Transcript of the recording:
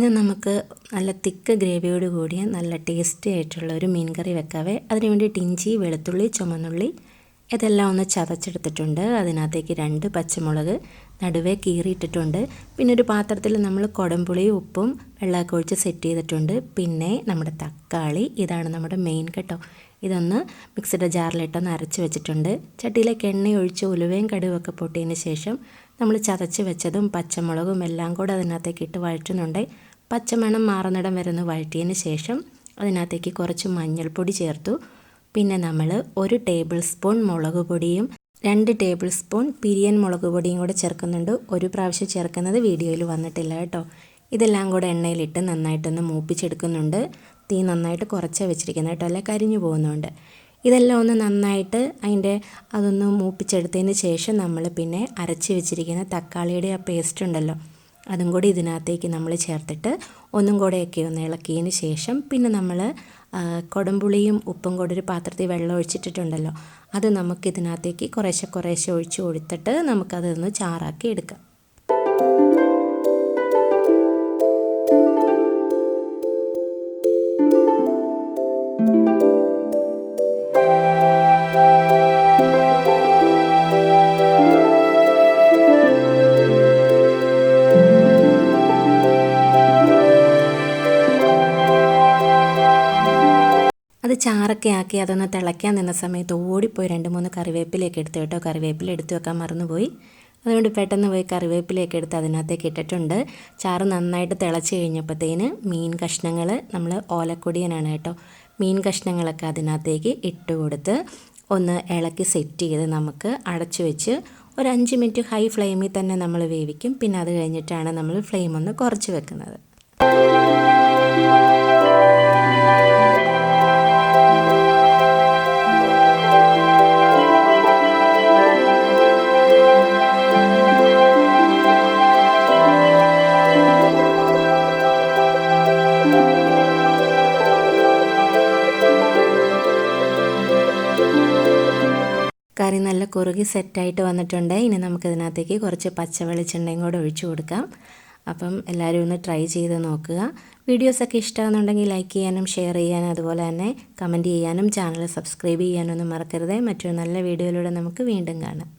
ഇന്ന് നമുക്ക് നല്ല തിക്ക് ഗ്രേവിയോട് കൂടിയ നല്ല ടേസ്റ്റി ആയിട്ടുള്ള ഒരു മീൻ കറി വെക്കാവേ. അതിന് വേണ്ടിയിട്ട് ഇഞ്ചി വെളുത്തുള്ളി ചുമന്നുള്ളി ഇതെല്ലാം ഒന്ന് ചതച്ചെടുത്തിട്ടുണ്ട്. അതിനകത്തേക്ക് രണ്ട് പച്ചമുളക് നടുവേ കീറിയിട്ടിട്ടുണ്ട്. പിന്നെ ഒരു പാത്രത്തിൽ നമ്മൾ കുടംപുളിയും ഉപ്പും വെള്ളമൊക്കെ ഒഴിച്ച് സെറ്റ് ചെയ്തിട്ടുണ്ട്. പിന്നെ നമ്മുടെ തക്കാളി ഇതാണ് നമ്മുടെ മെയിൻ കേട്ടോ ഇതൊന്ന് മിക്സിയുടെ ജാറിലിട്ടൊന്ന് അരച്ച് വെച്ചിട്ടുണ്ട്. ചട്ടിയിലേക്ക് എണ്ണ ഒഴിച്ച് ഉലുവയും കടുവൊക്കെ പൊട്ടിയതിന് ശേഷം നമ്മൾ ചതച്ച് വെച്ചതും പച്ചമുളകും എല്ലാം കൂടെ അതിനകത്തേക്ക് ഇട്ട് വഴറ്റുന്നുണ്ട്. പച്ചമണം മാറുന്നിടം വരുന്ന വഴറ്റിയതിന് ശേഷം അതിനകത്തേക്ക് കുറച്ച് മഞ്ഞൾപ്പൊടി ചേർത്തു. പിന്നെ നമ്മൾ ഒരു ടേബിൾ സ്പൂൺ മുളക് പൊടിയും രണ്ട് ടേബിൾ സ്പൂൺ പിരിയൻ മുളക് പൊടിയും കൂടെ ചേർക്കുന്നുണ്ട്. ഒരു പ്രാവശ്യം ചേർക്കുന്നത് വീഡിയോയിൽ വന്നിട്ടില്ല കേട്ടോ. ഇതെല്ലാം കൂടെ എണ്ണയിലിട്ട് നന്നായിട്ടൊന്ന് മൂപ്പിച്ചെടുക്കുന്നുണ്ട്. തീ നന്നായിട്ട് കുറച്ച് വെച്ചിരിക്കുന്നത് കേട്ടോ. അല്ലെ? കരിഞ്ഞു പോകുന്നുണ്ട്. ഇതെല്ലാം ഒന്ന് നന്നായിട്ട് അതിന്റെ അതൊന്ന് മൂപ്പിച്ചെടുത്തതിന് ശേഷം നമ്മൾ പിന്നെ അരച്ച് വെച്ചിരിക്കുന്ന തക്കാളിയുടെ ആ പേസ്റ്റ് ഉണ്ടല്ലോ അതും കൂടി ഇതിനകത്തേക്ക് നമ്മൾ ചേർത്തിട്ട് ഒന്നും കൂടെയൊക്കെ ഒന്ന് ഇളക്കിയതിന് ശേഷം പിന്നെ നമ്മൾ കൊടംപുളിയും ഉപ്പും കൂടെ ഒരു പാത്രത്തിൽ വെള്ളം ഒഴിച്ചിട്ടിട്ടുണ്ടല്ലോ അത് നമുക്കിതിനകത്തേക്ക് കുറേശ്ശെ കുറേശ്ശെ ഒഴിച്ച് കൊടുത്തിട്ട് നമുക്കതൊന്ന് ചാറാക്കി എടുക്കാം. അത് ചാറൊക്കെ ആക്കി അതൊന്ന് തിളയ്ക്കാൻ നിന്ന സമയത്ത് ഓടിപ്പോയി രണ്ട് മൂന്ന് കറിവേപ്പിലേക്ക് എടുത്തു കേട്ടോ. കറിവേപ്പില എടുത്തു വെക്കാൻ മറന്നുപോയി. അതുകൊണ്ട് പെട്ടെന്ന് പോയി കറിവേപ്പിലേക്ക് എടുത്ത് അതിനകത്തേക്ക് ഇട്ടിട്ടുണ്ട്. ചാറ് നന്നായിട്ട് തിളച്ച് കഴിഞ്ഞപ്പോഴത്തേന് മീൻ കഷ്ണങ്ങൾ നമ്മൾ ഓലക്കൊടിയനാണ് കേട്ടോ. മീൻ കഷ്ണങ്ങളൊക്കെ അതിനകത്തേക്ക് ഇട്ട് കൊടുത്ത് ഒന്ന് ഇളക്കി സെറ്റ് ചെയ്ത് നമുക്ക് അടച്ചു വെച്ച് ഒരു അഞ്ച് മിനിറ്റ് ഹൈ ഫ്ലെയിമിൽ തന്നെ നമ്മൾ വേവിക്കും. പിന്നെ അത് കഴിഞ്ഞിട്ടാണ് നമ്മൾ ഫ്ലെയിം ഒന്ന് കുറച്ച് വെക്കുന്നത്. കറി നല്ല കുറുകി സെറ്റായിട്ട് വന്നിട്ടുണ്ട്. ഇനി നമുക്കിതിനകത്തേക്ക് കുറച്ച് പച്ച വെളിച്ചെണ്ണയും കൂടെ ഒഴിച്ചു കൊടുക്കാം. അപ്പം എല്ലാവരും ഒന്ന് ട്രൈ ചെയ്ത് നോക്കുക. വീഡിയോസൊക്കെ ഇഷ്ടമാണെന്നുണ്ടെങ്കിൽ ലൈക്ക് ചെയ്യാനും ഷെയർ ചെയ്യാനും അതുപോലെ തന്നെ കമന്റ് ചെയ്യാനും ചാനൽ സബ്സ്ക്രൈബ് ചെയ്യാനും ഒന്നും മറക്കരുത്. മറ്റൊരു നല്ല വീഡിയോയിലൂടെ നമുക്ക് വീണ്ടും കാണാം.